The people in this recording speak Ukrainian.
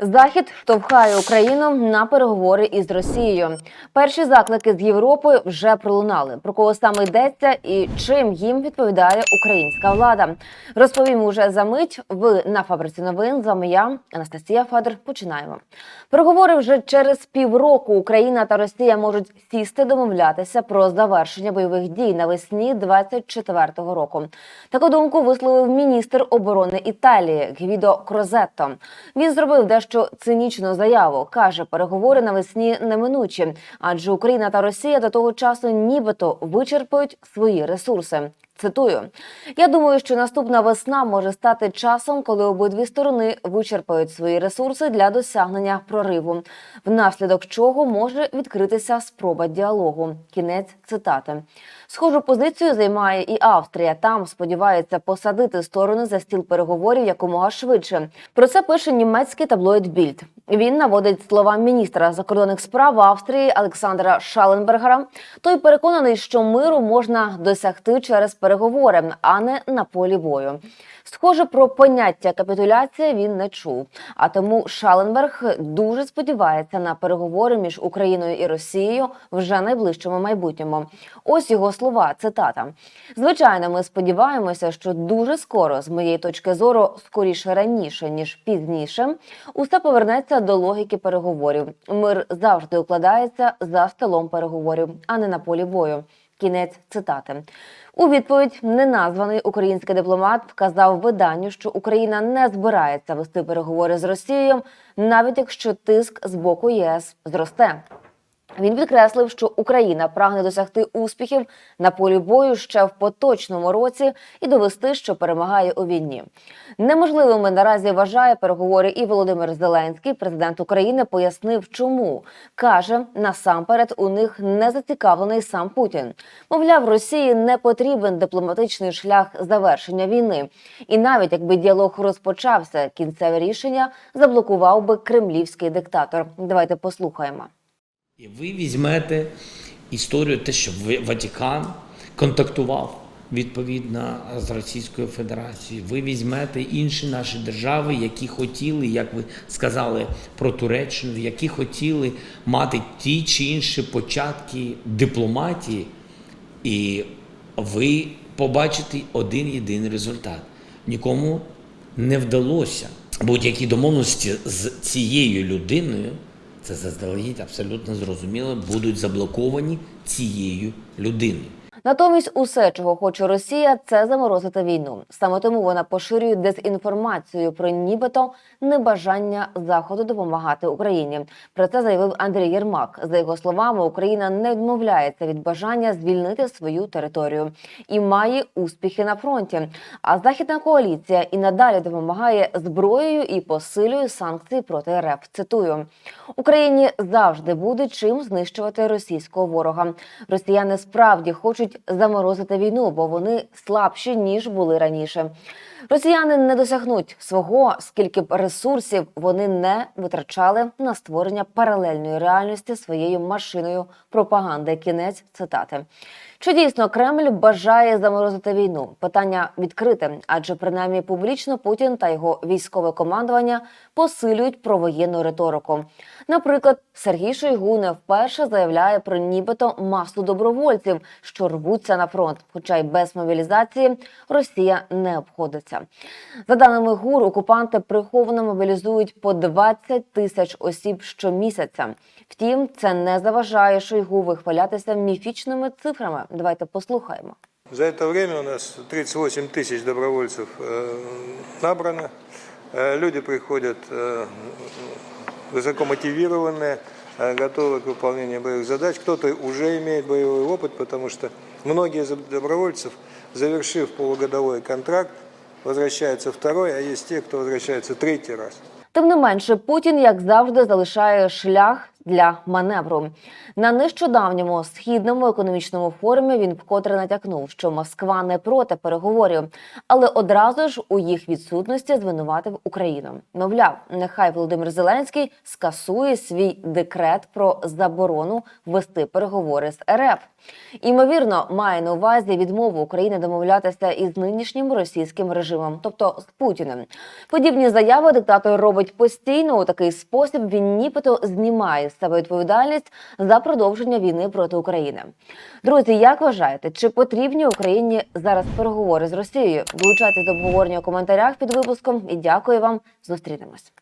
Захід штовхає Україну на переговори із Росією. Перші заклики з Європи вже пролунали. Про кого саме йдеться і чим їм відповідає українська влада. Розповім уже за мить. Ви на фабриці новин. З вами я, Анастасія Федор. Починаємо. Переговори вже через півроку Україна та Росія можуть сісти домовлятися про завершення бойових дій навесні 24-го року. Таку думку висловив міністр оборони Італії Гвідо Крозетто. Він зробив дещо цинічну заяву. каже, переговори навесні неминучі, адже Україна та Росія до того часу нібито вичерпають свої ресурси. Цитую: я думаю, що наступна весна може стати часом, коли обидві сторони вичерпають свої ресурси для досягнення прориву, внаслідок чого може відкритися спроба діалогу. Кінець цитати. Схожу позицію займає і Австрія. Там сподівається посадити сторони за стіл переговорів якомога швидше. Про це пише німецький таблоїд Більд. Він наводить слова міністра закордонних справ Австрії Олександра Шаленбергера. Той переконаний, що миру можна досягти через переговори, а не на полі бою. Схоже, про поняття капітуляція він не чув. А тому Шаленберг дуже сподівається на переговори між Україною і Росією вже найближчому майбутньому. Ось його слова. Цитата: звичайно, ми сподіваємося, що дуже скоро, з моєї точки зору, скоріше раніше ніж пізніше, усе повернеться до логіки переговорів. Мир завжди укладається за столом переговорів, а не на полі бою. Кінець цитати. У відповідь неназваний український дипломат вказав виданню, що Україна не збирається вести переговори з Росією, навіть якщо тиск з боку ЄС зросте. Він підкреслив, що Україна прагне досягти успіхів на полі бою ще в поточному році і довести, що перемагає у війні. Неможливими наразі вважає переговори і Володимир Зеленський. Президент України пояснив, чому каже насамперед у них не зацікавлений сам Путін. Мовляв, Росії не потрібен дипломатичний шлях завершення війни. І навіть якби діалог розпочався, кінцеве рішення заблокував би кремлівський диктатор. Давайте послухаємо. І ви візьмете історію, те, що Ватикан контактував відповідно з Російською Федерацією. Ви візьмете інші наші держави, які хотіли, як ви сказали про Туреччину, які хотіли мати ті чи інші початки дипломатії, і ви побачите один єдиний результат. Нікому не вдалося будь-які домовленості з цією людиною. Це заздалегідь абсолютно зрозуміло, будуть заблоковані цією людиною. Натомість, усе, чого хоче Росія, це заморозити війну. Саме тому вона поширює дезінформацію про нібито небажання заходу допомагати Україні. Про це заявив Андрій Єрмак. За його словами, Україна не відмовляється від бажання звільнити свою територію і має успіхи на фронті. А західна коаліція і надалі допомагає зброєю і посилює санкції проти РФ. Цитую Україні завжди буде чим знищувати російського ворога. Росіяни справді хочуть заморозити війну, бо вони слабші ніж були раніше. Росіяни не досягнуть свого, скільки б ресурсів вони не витрачали на створення паралельної реальності своєю машиною пропаганди. Кінець цитати. Чи дійсно Кремль бажає заморозити війну? Питання відкрите, адже принаймні публічно Путін та його військове командування посилюють провоєнну риторику. Наприклад, Сергій Шойгу не вперше заявляє про нібито масу добровольців, що рвуться на фронт, хоча й без мобілізації Росія не обходиться За даними ГУР, окупанти приховано мобілізують по 20 тисяч осіб щомісяця. Втім, це не заважає Шойгу вихвалятися міфічними цифрами. Давайте послухаємо. За это время у нас 38 тысяч добровольцев э, набрано. Э, Люди приходят э, высокомотивированные, э, готовы к выполнению боевых задач. Кто-то уже имеет боевой опыт, потому что многие из добровольцев, завершив полугодовой контракт, возвращаются второй, а есть те, кто возвращается третий раз. Тим не менше, Путін, як завжди, залишає шлях для маневру. На нещодавньому східному економічному форумі він вкотре натякнув, що Москва не проти переговорів, але одразу ж у їх відсутності звинуватив Україну. Мовляв, нехай Володимир Зеленський скасує свій декрет про заборону вести переговори з РФ. Імовірно, має на увазі відмову України домовлятися із нинішнім російським режимом, тобто з Путіним. Подібні заяви диктатор робить постійно. У такий спосіб він нібито знімає з себе відповідальність за продовження війни проти України. Друзі, як вважаєте, чи потрібні Україні зараз переговори з Росією? Долучайтесь до обговорення у коментарях під випуском і дякую вам. Зустрінемось.